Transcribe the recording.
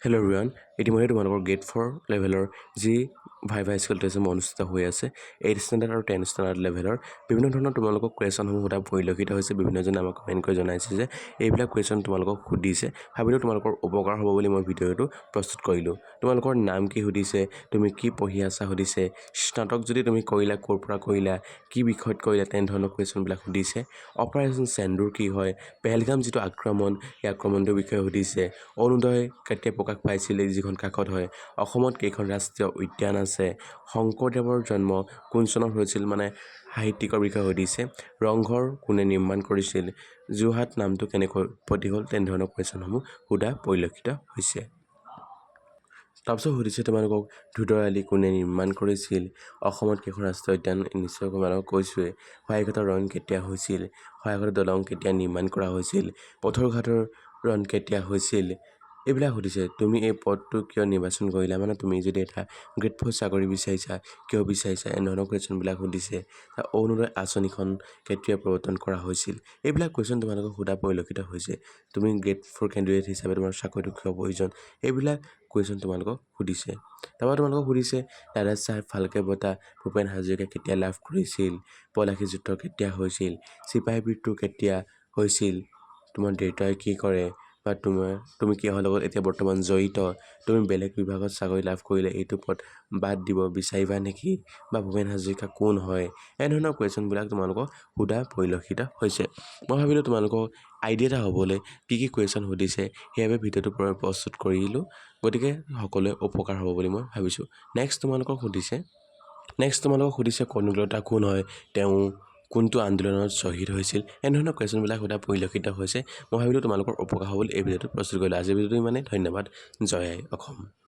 Hello everyone ইতিমধ্যে তোমালোকৰ gate four লেভেলৰ যি ভাইভা স্কুল টেষ্ট অনুষ্ঠিত হৈ আছে এইট ষ্টেণ্ডাৰ্ড আৰু টেন ষ্টেণ্ডাৰ্ড লেভেলৰ বিভিন্ন ধৰণৰ তোমালোকক কুৱেশ্যনসমূহ সোধা পৰিলক্ষিত হৈছে বিভিন্নজনে আমাক কমেণ্ট কৰি জনাইছে যে এইবিলাক কুৱেশ্যন তোমালোকক সুধিছে ভাবিলোঁ তোমালোকৰ উপকাৰ হ'ব বুলি মই ভিডিঅ'টো প্ৰস্তুত কৰিলোঁ তোমালোকৰ নাম কি সুধিছে তুমি কি পঢ়ি আছা সুধিছে স্নাতক যদি তুমি কৰিলা ক'ৰ পৰা কৰিলা কি বিষয়ত কৰিলা তেনেধৰণৰ কুৱেশ্যনবিলাক সুধিছে অপাৰেশ্যন চেন্দুৰ কি হয় পেহেলগাম যিটো আক্ৰমণ সেই আক্ৰমণটোৰ বিষয়ে সুধিছে অৰুণোদয় কেতিয়া প্ৰকাশ পাইছিলে যিখন কাকত হয়। অসমত কেইখন ৰাষ্ট্ৰীয় উদ্যান আছে? শংকৰদেৱৰ জন্ম কোন চনত হৈছিল মানে সাহিত্যিকৰ বিষয়ে সুধিছে ৰংঘৰ কোনে নিৰ্মাণ কৰিছিল? যোৰহাট নামটো কেনেকৈ উৎপত্তি হ'ল? তেনেধৰণৰ কুৱেশ্যনসমূহ সোধা পৰিলক্ষিত হৈছে। তাৰপিছত সুধিছে তোমালোকক ধুদৰ কোনে নিৰ্মাণ কৰিছিল? অসমত কেইখন ৰাষ্ট্ৰীয় উদ্যান? নিশ্চয় তোমালোকক কৈছোঁৱেই শৰাইঘাটৰ ৰণ কেতিয়া হৈছিল? শৰাইঘাটৰ দলং কেতিয়া নিৰ্মাণ কৰা হৈছিল? পথৰুঘাটৰ ৰণ কেতিয়া হৈছিল? এইবিলাক সুধিছে তুমি এই পদটো কিয় নিৰ্বাচন কৰিলা? মানে তুমি যদি এটা গ্ৰেটফুল চাকৰি বিচাৰিছা কিয় বিচাৰিছা? এনেধৰণৰ কুৱেশ্যনবিলাক সুধিছে। অৰুণোদয় আঁচনিখন কেতিয়া প্ৰৱৰ্তন কৰা হৈছিল। এইবিলাক কুৱেশ্যন তোমালোকক সোধা পৰিলক্ষিত হৈছে। তুমি গ্ৰেড ফ'ৰ কেণ্ডিডেট হিচাপে তোমাৰ চাকৰিটো কিয় প্ৰয়োজন? এইবিলাক কুৱেশ্যন তোমালোকক সুধিছে। তাৰপৰা তোমালোকক সুধিছে দাদা চাহেব ফাল্কে বঁটা ভূপেন হাজৰিকাই কেতিয়া লাভ কৰিছিল? পলাশী যুদ্ধ কেতিয়া হৈছিল? চিপাহী বিদ্ৰোহ কেতিয়া হৈছিল? তোমাৰ দেউতাই কি কৰে? বা তোমাৰ তুমি কিহৰ লগত এতিয়া বৰ্তমান জড়িত? তুমি বেলেগ বিভাগত চাকৰি লাভ কৰিলে এইটো পদ বাদ দিব বিচাৰিবা নেকি? বা ভূপেন হাজৰিকা কোন হয়? এনেধৰণৰ কুৱেশ্যনবিলাক তোমালোকক সোধা পৰিলক্ষিত হৈছে। মই ভাবিলোঁ তোমালোকক আইডিয়া এটা হ'বলৈ কি কি কুৱেশ্যন সুধিছে সেইবাবে ভিডিঅ'টো পৰা প্ৰস্তুত কৰিলোঁ। গতিকে সকলোৱে উপকাৰ হ'ব বুলি মই ভাবিছোঁ। নেক্সট তোমালোকক সুধিছে নেক্সট তোমালোকক সুধিছে কণিকলতা কোন হয়? তেওঁ কোনটো আন্দোলনত শ্বহীদ হৈছিল এনেধৰণৰ কুৱেশ্যনবিলাক সোধা পৰিলক্ষিত হৈছে। মই ভাবিলোঁ তোমালোকৰ উপকাৰ হ'ব বুলি এই ভিডিঅ'টো প্ৰস্তুত কৰিলোঁ। আজিৰ ভিডিঅ'টো ইমানেই। ধন্যবাদ। জয় অসম।